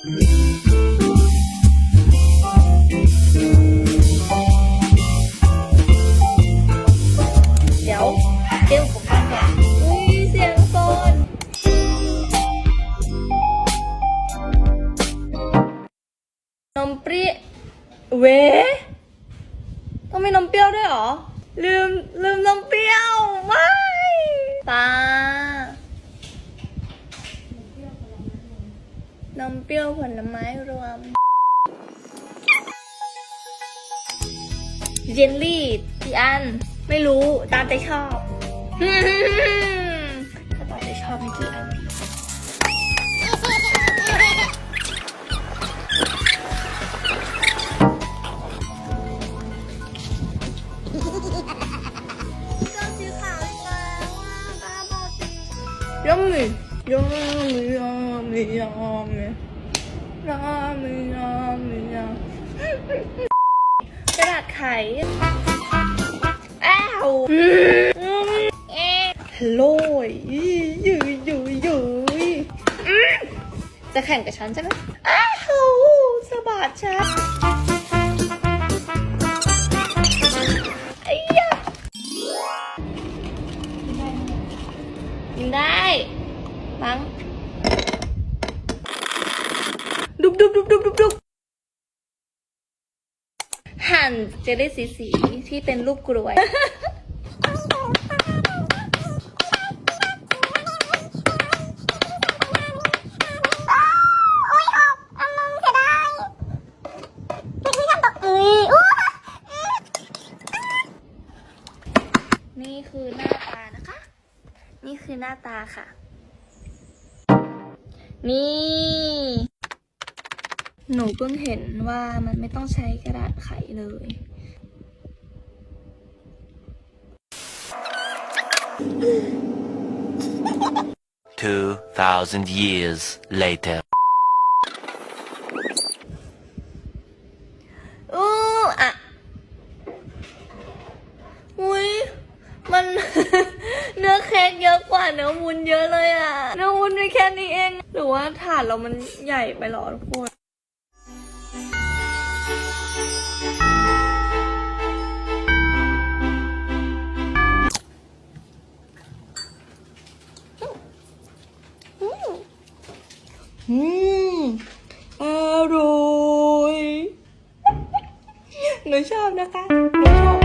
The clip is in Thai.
เดี๋ยวเตรียมอุปกรณ์ก่อนอุ้ยเสียงโซนนมเปรี้ยวเวต้องมีนมเปรี้ยวด้วยเหรอ ลืมลืมนมเปรี้ยว นมเปรี้ยวผลไม้รวม เยลลี่กี่อัน ไม่รู้ตามใจชอบ ถ้าตามใจชอบมีกี่อันดีก็สีขาวอีก แล้วอะบ้าบอมมี่ยัมมี่ยัมมี่ยัมมี่ยัมมี่ยัมมี่ยัมกระดาษไขอ้าวฮัลโหลยืยยืยยืยจะแข่งกับฉันใช่ไหมอ้าวสะบัดฉัน บดุบดุบดุบดุบดุบหั่นเจลลี่สีสีที่เป็นรูปกลวย นี่คือหน้าตานะคะ นี่คือหน้าตาค่ะ นี่ หนูเพิ่งเห็นว่ามันไม่ต้องใช้กระดาษไขเลย2,000 years later. อู้อะอุ้ยมัน เนื้อเค้กเยอะกว่าเนื้อวุ้นเยอะเลยอะ เนื้อวุ้นมีแค่นี้เอง หรือว่าถาดเรามันใหญ่ไปเหรอทุกคน อืมอร่อย หนูชอบนะคะ